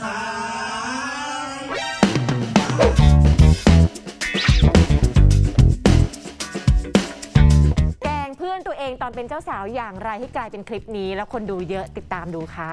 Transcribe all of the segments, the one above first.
ขาแกงเพื่อนตัวเองตอนเป็นเจ้าสาวอย่างไรให้กลายเป็นคลิปนี้ แล้วคนดูเยอะติดตามดูค่ะ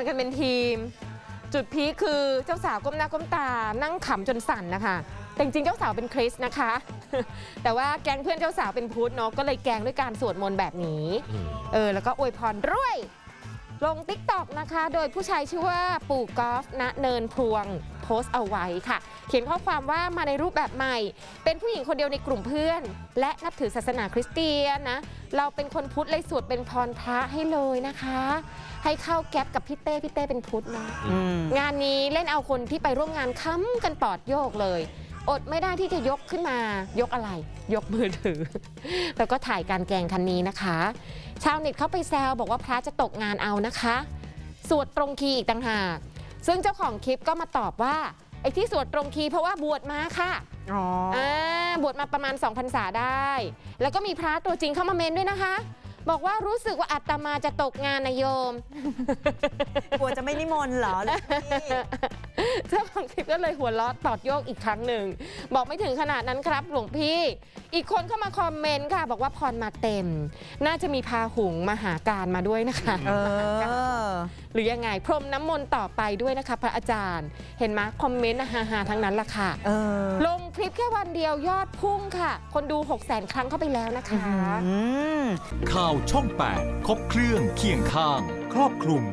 านกันเป็นทีม จุดพีคคือเจ้าสาวก้มหน้าก้มตา นั่งขำจนสั่นนะคะ แต่จริงๆเจ้าสาวเป็นคริสต์นะคะ แต่ว่าแก๊งเพื่อนเจ้าสาวเป็นพุทธเนาะก็เลยแกล้งด้วยการสวดมนต์แบบนี้ เออแล้วก็อวยพรรวย ลงติ๊กตอกนะคะ โดยผู้ชายชื่อว่าปู่กอล์ฟณเนินพรวงโพสต์เอาไว้ค่ะ เขียนข้อความว่ามาในรูปแบบใหม่ เป็นผู้หญิงคนเดียวในกลุ่มเพื่อน และนับถือศาสนาคริสเตียนนะ เราเป็นคนพุทธเลยสวดเป็นพรพระให้เลยนะคะ ให้เข้าแก๊ปกับพี่เต้พี่เต้เป็นพุทธเนาะงานนี้เล่นเอาคนที่ไปร่วมงานค้ำกันปอดโยกเลยอดไม่ได้ที่จะยกขึ้นมายกอะไร ยกมือถือ แล้วก็ถ่ายการแกล้งคันนี้นะคะ ชาวเน็ตเข้าไปแซวบอกว่าพระจะตกงานเอานะคะ สวดตรงคีย์อีกต่างหาก ซึ่งเจ้าของคลิปก็มาตอบว่าไอ้ที่สวดตรงคีย์เพราะว่าบวชมาค่ะอ๋ออ่าบวชมาประมาณ2พรรษาได้ แล้วก็มีพระตัวจริงเข้ามาเมนด้วยนะคะ บอกว่ารู้สึกว่าอาตมาจะตกงานนะโยม กลัวจะไม่นิมนต์เหรอหรือพี่ เจ้าของคลิปก็เลยหัวเราะตอดโยกอีกครั้งหนึ่ง บอกไม่ถึงขนาดนั้นครับ หลวงพี่ อีกคนเข้ามาคอมเมนต์ค่ะ บอกว่าพรมาเต็ม น่าจะมีพาหุงมหาการมาด้วยนะคะเออหรือยังไงพรมน้ำมนต์ต่อไปด้วยนะคะ พระอาจารย์ เห็นไหมคอมเมนต์ฮาๆทั้งนั้นล่ะค่ะ เออลงคลิปแค่วันเดียวยอดพุ่งค่ะ คนดู 6 0 0 0 0 0 ครั้งเข้าไปแล้วนะคะ อืม ข่าวช่อง 8 ครบเครื่องเคียงข้าง ครอบคลุม